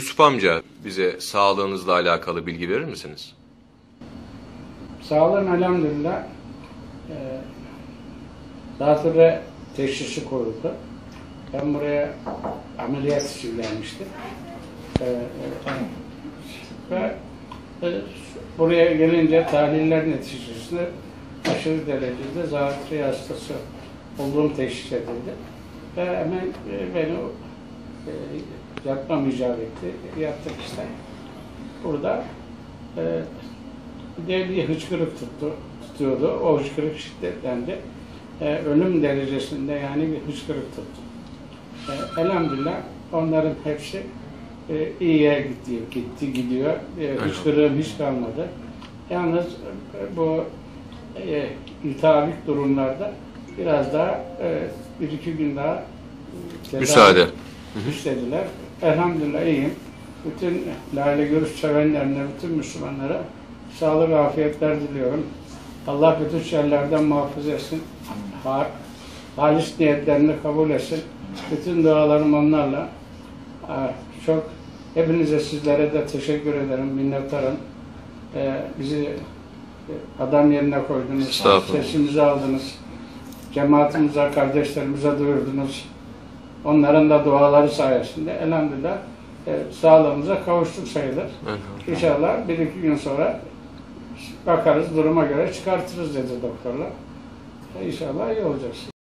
Yusuf amca bize sağlığınızla alakalı bilgi verir misiniz? Sağlığım elhamdülillah e, zatürre teşhisi koyuldu. Ben buraya ameliyat için gelmiştim. E, e, ve e, buraya gelince tahliller neticesinde aşırı derecede zatürre hastası olduğum teşhis edildi. Ve hemen beni e, yatmam icap etti. Yattık işte. Burada e, deli hıçkırık tuttu, tutuyordu. O hıçkırık şiddetlendi. E, ölüm derecesinde yani bir hıçkırık tuttu. E, elhamdülillah onların hepsi e, iyiye gitti, gitti gidiyor. E, hıçkırığım hiç kalmadı. Yalnız e, bu e, iltihabik durumlarda biraz daha e, bir iki gün daha e, Müsaade. istediler. Elhamdülillah iyiyim. Bütün Lale Görüş sevenlerine, bütün Müslümanlara sağlık, afiyetler diliyorum. Allah bütün şerlerden muhafaza etsin. Ha- Halis niyetlerini kabul etsin. Bütün dualarım onlarla. Aa, Çok hepinize sizlere de teşekkür ederim, minnettarım. Ee, bizi adam yerine koydunuz, sesimizi aldınız, cemaatimize, kardeşlerimize duyurdunuz. Onların da duaları sayesinde elhamdülillah e, sağlığımıza kavuştuk sayılır. İnşallah bir iki gün sonra bakarız duruma göre çıkartırız dedi doktorlar. E, İnşallah iyi olacaksın.